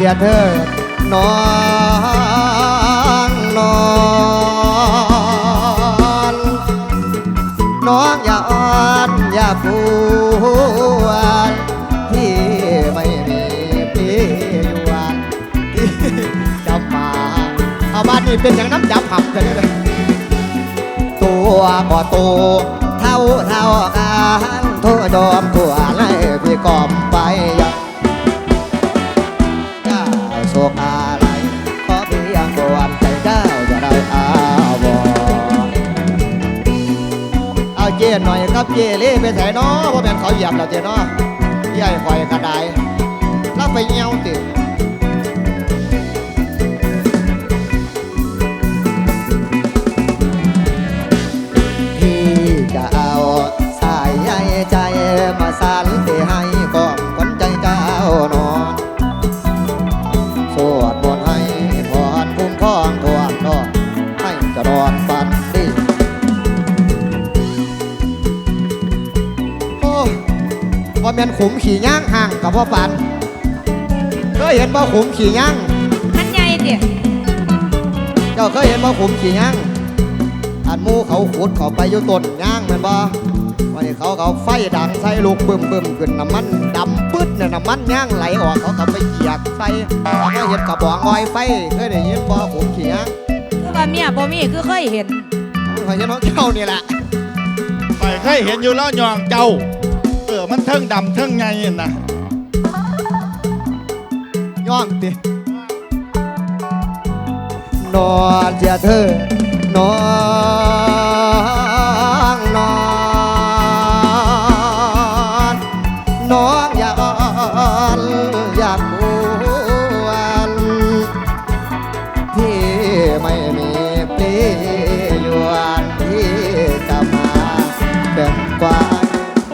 เสียเธอน้องนอนน้องอย่าอ่อนอย่าฟูนที่ไม่มีพี่อยู่วันที่จะมาเอาบ้านนี้เป็นอย่างน้ำจับหับกันเลยตัวก็โตเท่าเท่ากันทั่วดอมทั่วไล่พี่กอมไป หน่อยครับเจเล่ไปใส่น้อเพราะเป็นเขาเหยียบเราเจน้อใหญ่คอยกระไดแล้วไปเงี้ยวติ กับพ่อปันเคยเห็นบ่ขุมขี่ย่างมันใหญ่เดียเจ้าเคยเห็นบ่ขุมขี่ย่างอันหมูเขาขุดเขาไปอยู่ต้นย่างแมันบ่วันนี้เขาเขาไฟดังใส่ลูกบึมบึมขึ้นน้ำมันดำปึ๊ดเนี่ยน้ำมันย่างไหลออกเขาเขาไปเหยียกใส่แล้วก็เห็นกระบอกงอยไฟเคยได้ยินบ่ขุมขี่ย่างคือว่าเมียบ่มีคือเคยเห็นพญาน้องเจ้านี่แหละไปเคยเห็นอยู่แล้วยองเจ้าเออมันเทิงดำเทิงไงนะย่ องตินอนเสียเธอนอนนอนน้องอย่าอ่อนอย่าปวนที่ไม่มีเปลี่ยนที่จะมาเป็นกว่า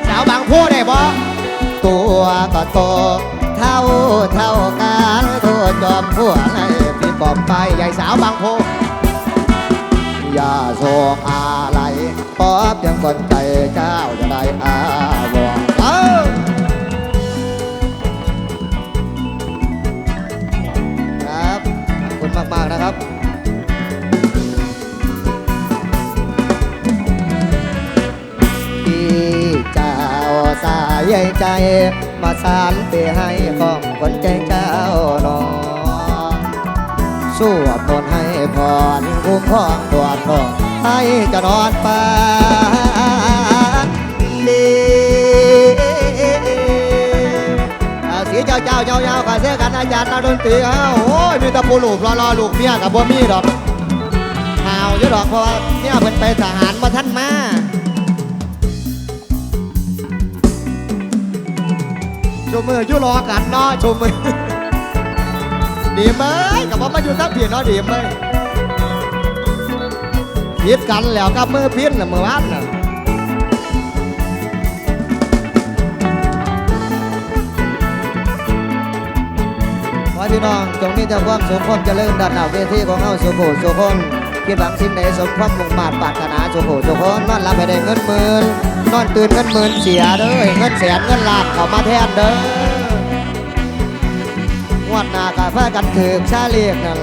สาวบางพูดได้บ่ตัวก็โต เท่าเท่ากันตัวจอมผัวในพี่บอมไปใหญ่สาวบางโพอย่าโศกอะไรขอเพียงคนใจเจ้าจะได้อาวร สายใจ มาสานไปให้ของคนใจเจ้านอนสวดมนต์ให้พรคุ้มครองตัวจนอนให้จะนอนปานดีเสีเจ้าเจ้าเจ้าเจ้ากันเสียกันอาจารย์นักดนตรีเอ้าโอ้ยมีตะปูลูกรอรอลูกเมียกับบ่มีดอกข่าวอยู่ดอกเพราะว่าเมียเพิ่นไปทหารมาท่านมา ชูมืออยูรอกันเนาะชูมือดีไหมกับว่ามาอยู่ทั้งพี่เนาะดีไหมพิดกันแล้วกับมือพินน่ะมือวันน่ะขอพี่น้องจงมีแต่ความสุขความเจริญด้านหน้าเวทีของเฮาสุขสุขคน คิดหวังสิ่งใดสมความมุ่งมา่ปรารถนาสุขสุขคนนอนหลับให้ได้เงินหมื่นนอนตื่นเงินหมื่นเสียเด้อเงินแสนเงินล้านเข้ามาแทนเด้องวดหน้ากาแฟกันถือชาเลียกนั่น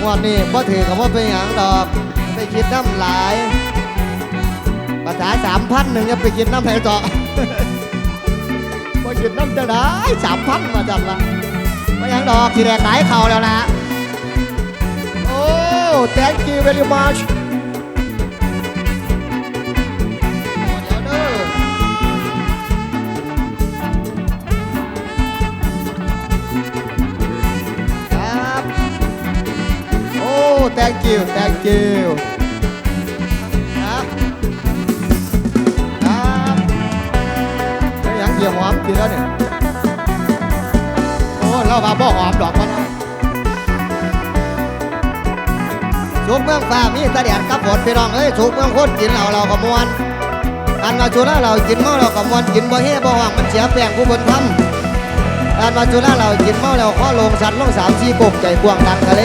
งวดนี้บ่ถือกับว่าเป็นหยังดอกไปคิดน้ำหลายภาษาสามพันหนึ่งจะไปคิดน้ำไหนต่อบ่คิดน้ำจะได้สามพันมาจัดละไม่หยังดอกที่แรกขายเข่าแล้วนะ thank you very much เดี๋ยวเด้อครับโอ้ thank you thank you ครับครับเฮ้ยยังเกี่ยวหอมกินแล้วเนี่ยโอ้เราว่าบ่หอมดอกมัน สุกเมืองฟ้ามีแตะแดดกับฝนพี่น้องเอ้ยสุกเมืองโคตรกินเราเราก็มวนการมาชุระเรากินเมาเราก็มวนกินบ่เฮ่บ่ว่างมันเสียแป้งผู้บนทำการว่าสุราเรากินเมาแล้วข้อลงสันลงสามสี่กบใจกวางดังทะเล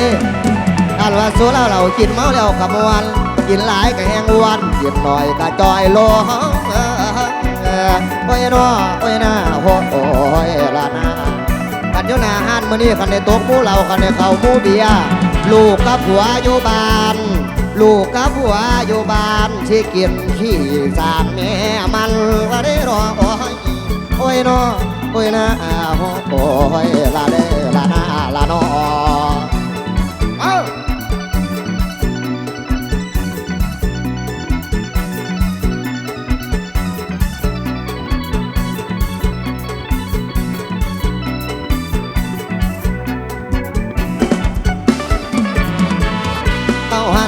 การว่าสุราเรากินเมาแล้วขมวนกินหลายก็แห้งอ้วนกินหน่อยก็จอยโลงโอ้ยน้อโอ้ยน้าโอ้ยละนากันยู่หน้าห้านมื้อนี้คันได้ตกหมูเหล้าคันได้เขาหมูเบียร์ ลูกกับผัวอยู่บ้าน ลูกกับผัวอยู่บ้านที่กินขี้สามแม่มันว่าได้รอโอ้ยโอ้ยน้อโอ้ยนะโอ้ยลาเด้ลานาลานอ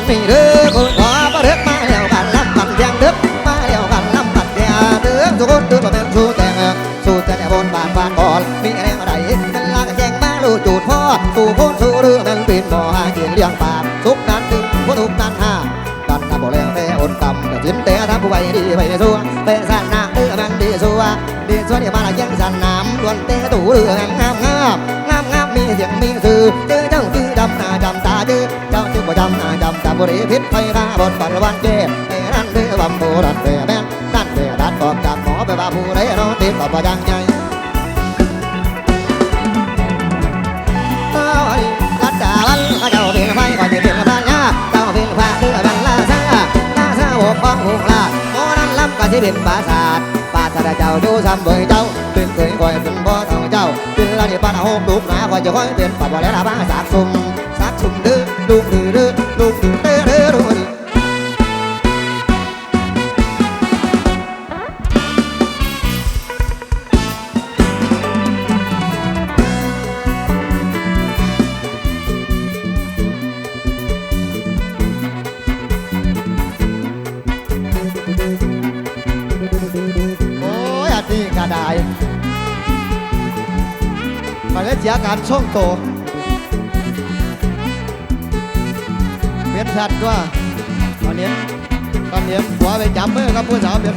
นี่เด้อคนขอประเด็กมาแล้วกันลำกันเสียงเด็กมาแล้วกันลำกันเสียงเด้อทุกคนเด้อมาเป็นสู้แต่งสู้แต่บนบานบานก่อนมีอะไรอะไรกันลากแจงมาลูจูดพ่อสู้คนสู้เรือมันเป็นบ่อหากินเลี้ยงปากสุกนั้นดึงผู้ทุกนั้นห้ากันทำบ่แล้วแต่อดกำแต่จิ้มแต่ทำผู้ใบดีไปสู้ไปสั่นหน้าเรือมันดีสู้ดีส่วนที่มาละยังสั่นน้ำล้วนเตะตู่เรืองามงามงามงามมีเสียงมีสื่อเจอเจ้าคือดำหน้าดำ ตาจอเจ้าจึงบ่ดำหน้าดำตาบุรีพิษไฟฟ้าบนปันวันเจไอ้นั่นเรือบำโบรันเรือแม่นนั่นเรือดัดตอบจากหมอไปว่าผู้ใดนอนติดต่อบ่ยังไงรัดดาวันข้าเจ้าเป็นไฟก่อนจะเป็นพระยาเจ้าเป็นพระเรือบังลาซาลาซาบกของหุกลาโมนั้นล้ำก็จะเป็นปราสาทปราสาทเจ้าดูซ้ำเบยเจ้าเป็นเคยคอยเป็นบ่อเท่าเจ้าเป็นละนี่ป้าหกลูกหนาคอยจะคอยเป็นปัดบ่แล้วละบ้าสากซุ่มสากซุ่มดื้อ ลูกดื้อดื้อลูกดื้อเด้อเด้อดูดิโอ้ยอันนี้ก็ได้มันได้เสียการช่องโต เป็นสัตว์ว่าตอนนี้ตอนนี้หัวไปจับมือกับผู้สาวเป็น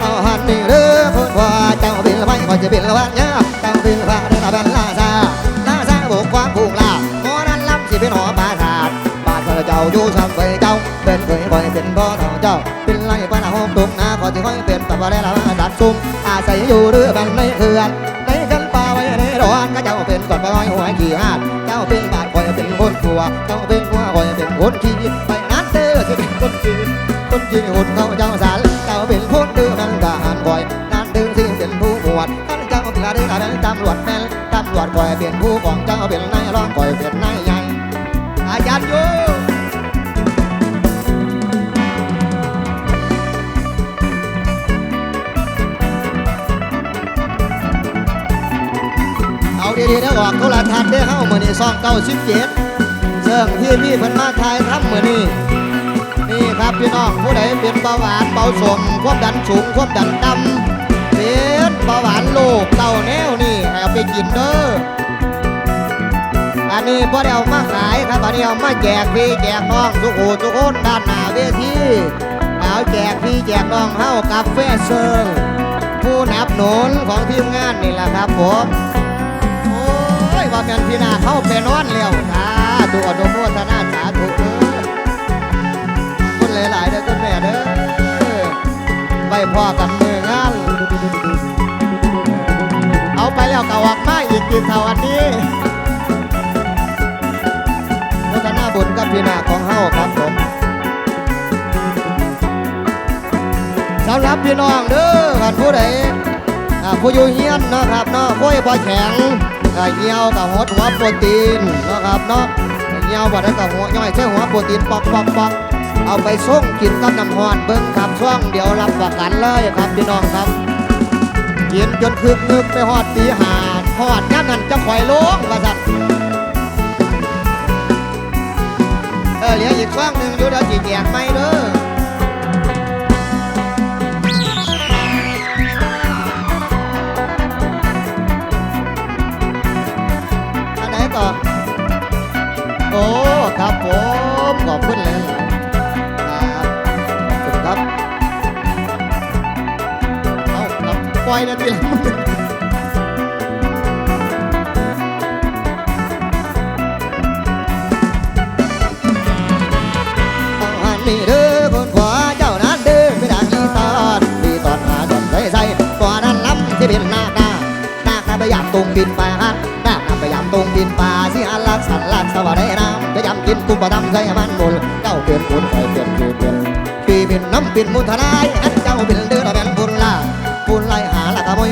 เอาหันนี่เรือคนว่าเจ้าเป็นไฟก็จะเป็นละวันเนี่ยเจ้าเป็นพระเรือเป็นลาซาลาซาบุกความผูกลาหมอนั้นล้ำสิเป็นหอปราสาทปราสาทเจ้าอยู่ซ้ำไปเจ้าเป็นเคยบ่อยเป็นพ่อเท่าเจ้าเป็นไรป้าห้อมตุกนาขอที่ค่อยเป็นปะบ่ได้ละดัดซุ่มอาศัยอยู่เรือบันในเขื่อน ร้อนก็เจ้าเป็นก่อนไปร้อยหัวขี่หาดเจ้าเป็นบาดคอยเป็นคนกลัวเจ้าเป็นหัวคอยเป็นคนขี้ไปนั้นเด้อจะเป็นคนขี้คนขี้หุ่นเขาเจ้าสารเจ้าเป็นคนดื้อมันกาหันบ่อยนั่นดื้อสิเป็นผู้หมวดท่านเจ้าเป็นละดื้อเป็นตำรวจแม่นตำรวจคอยเป็นผู้ของเจ้าเป็นนายร้องคอยเป็นนายใหญ่อาจารย์อยู่ ดีๆได้ออกโทรทัศน์ได้เข้ามือนี่ซองเก้าสิบเจ็ดเสื่องที่พี่เพิ่นมาทายทำมือนี่นี่ครับพี่น้องผู้ใดเป็นเบาหวานเบาสมความดันสูงความดันต่ำเป็นเบาหวานโลกเต้าแนวนี่ให้เอาไปกินเด้ออันนี้พอได้เอามาขายครับอันนี้เอามาแจกพี่แจกน้องทุกโอทุกคนด้านหน้าเวทีเอาแจกพี่แจกน้องเข้ากาแฟเซิงผู้นับหนุนของทีมงานนี่แหละครับผม ว่าแม่นพี่นาเข้าไปนอนแล้วสาธุอนุโมทนาสาธุเด้อคนหลายๆเด้อคุณแม่เด้อไปพ่อกันมืองานเอาไปแล้วก็ออกมาอีกทีเท่าอันนี้โมทนาบุญกับพี่นาของเฮาครับผมสำหรับพี่น้องเด้อกันผู้ใดอ่าผู้อยู่เฮียนเนาะครับเนาะผู้บ่แข็ง อ่เหี่ยวกับหัวหัวโปรตีนนะครับเนาะเหี่ยวบ่ได้กับหัวย่อยใช้หัวโปรตีนปอกปอกปอกเอาไปส่งกินกับน้ำฮอนเบิ่งครับช่วงเดี๋ยวรับประกันเลยครับพี่น้องครับกินจนคึกนึกไปฮอดตีหาฮอดย่ำนั้นจะข่อยลงว่าซั่นเออเหลืออีกช่วงหนึ่งอยู่เดี๋ยวสิแจกไม่เด้อ ปล่อยนะทีหลังเอาหันนี่เด้อคนขวาเจ้านั้นเด้อไม่ดังลีตอนลีตอนหาดอนใส่ใส่กว่านั้นล้ำที่เป็นหน้าหนาหน้าหนาไปยากตัวตุงบินปฮันน้ำน้ำไปยำตุงบินป่าสิอันลักสันลักสวัสดีน้ำจะยำกินกุ้งปลาดำใส่มันบุญเจ้าเปลี่ยนบุญคอยเปลี่ยนคือเปลี่ยนปีบินน้ำบินมุทนายอันเจ้าเดือดเป็น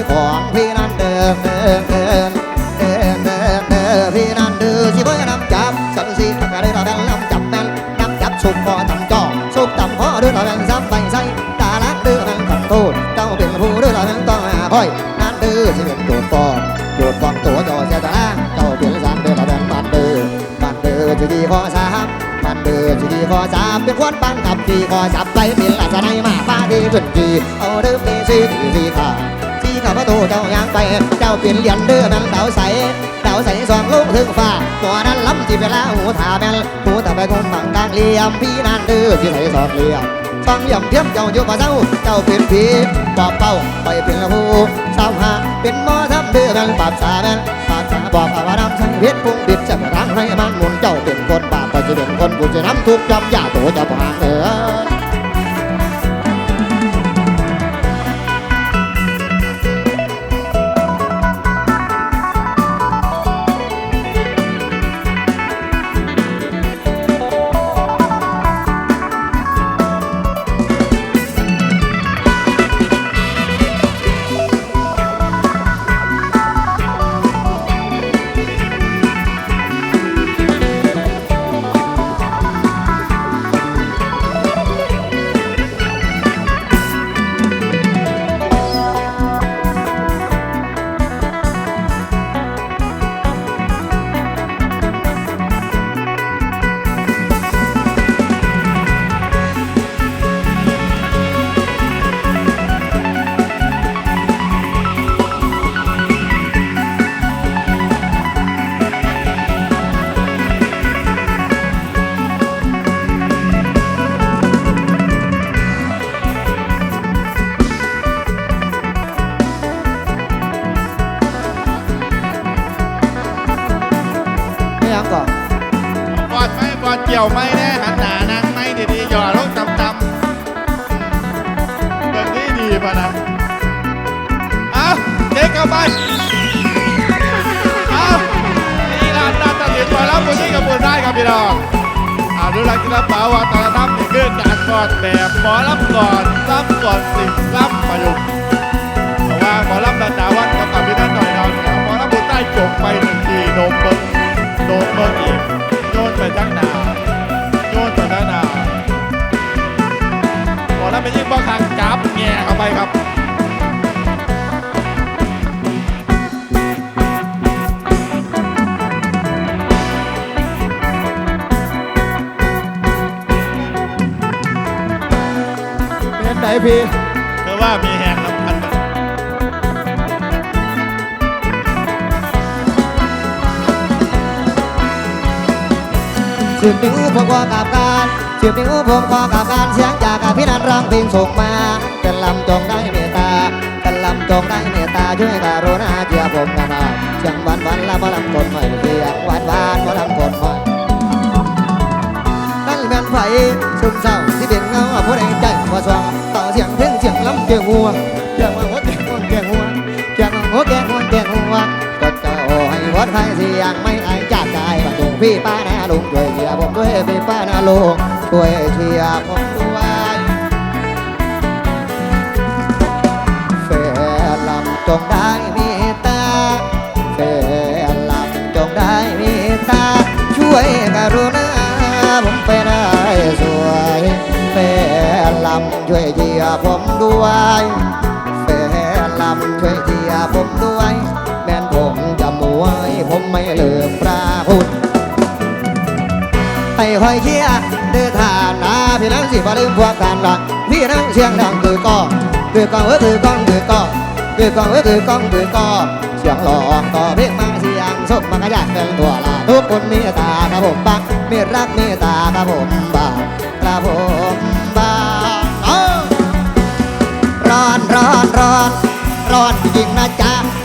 ของพี่นั่นเดินเดินเดินเดินเดินเดินพี่นั่นเดินสิเพื่อน้ำจับสันสีกระได้ระแบนน้ำจับแบนน้ำจับสุกคอตำจ่อสุกตำคอเดือดระแบนซ้ำใบไส้ตาลักเดือดแบนขันโทษเจ้าเป็นผู้เดือดระแบนต้องหาคอยนั่นเดือสิเป็นโจทย์ฟองโจทย์ฟองตัวจ่อเสียตาล่าเจ้าเป็นสามเดือดระแบนบันเดือบันเดือจะดีข้อสามบันเดือจะดีข้อสามเป็นคนปันขับดีข้อจับไปเป็นลักษณะมาป้าดีจนดีเอาเดือดีสีดีสีขา ที่ข้าพระตูเจ้าย่างไป เจ้าเปลี่ยนเหรียญเดือแมนดาใสเดาใสสองลูกถึงฟ้าตัวนั้นล้ำที่เวลาหูถาแมนหูถาไปคงบังกลางเหลี่ยมพี่นั่นเดือที่ไหนสองเหลี่ยมสองเหลี่ยมเทียมเจ้าอยู่ป่าเจ้าเจ้าเป็นผีปอบเป้าไปเป็นละผู้สาวหาเป็นหมอทำเดือแมนปราบสาแมนปราบสาปอบอาวารำใช้เพชรพุ่งบิดจะมาทางให้มันหมุนเจ้าเป็นคนบาปไปจะเป็นคนกูจะน้ำทุกข์จำยาตัวเจ้าผ่านเออ ยังก่อนบอดไหมบอดเกี่ยวไหมแน่หันหนานางไหมดีๆหย่อลงต่ำๆเบิ่งนี่ดีป่ะนะเอาเด็กกลับบ้านเอานี่ร้านนัดตัดสินมาแล้วบุญนี่กับบุญได้ครับพี่น้องเอาดูแลกินกระเป๋าวัฒนธรรมนี่คือการกอดแบบหมอลำก่อนรับก่อนสิ่งรับประยุกต์เพราะว่าหมอลำดันดาวันกับอภินันหน่อยเราเนี่ยหมอลำบุญใต้จบไปหนึ่งทีโดมเบิ้งโด พี่คือว่ามีแหงน้ำพันกันสิบนิ้วผมขอกับการสิบนิ้วผมขอกับการเสียงจากอภินันร้องเพลงส่งมาเป็นลำจงได้เมตตาเป็นลำจงได้เมตตาช่วยการุณาเจียผมกันมาเสียงหวานหวานละบ่ลำคนใหม่เสียงหวานหวานบ่ลำคนใหม่นั่นเป็นไฟซึมเศร้าที่เป็นเงาผู้ใดใจว่าสว่างต่อ สียงเพลงเสียงลำเกงหัวเกียงหัวเกียงหัวเกียงหัวเกียงหัวเกียงหัวเกียงหัวก็เจ้าให้วัดไฟเสียงไม่อจากกายประตูพี่ป้านาลุงช่วยเชียร์ผมด้วยพี่ป้านาลุงช่วยเชียร์ผมด้วยแฟนลำจงได้มตตาแฟนลำจงได้มตตาช่วยกรุณาำช่วยเยียผมด้วยแฟนลำช่วยเยียผมด้วย แม่นผมจะมวยผมไม่ลืมพระพุทธให้คอยเชียเดินทานะพี่น้องสิบ่ลืมพวกกันหรอกพี่น้องเชียงดังคือก้องคือก้องเออคือก้องคือก้องคือก้องเออคือก้องคือก้องเสียงหลอกต่อเพลงมาเสียงสมมันก็อยากเป็นตัวลาทุกคนมีตาครับผมปักมีรักมีตาครับผมบ้าครับผม ร้อนร้อนร้อนร้อนจริงนะจ๊ะ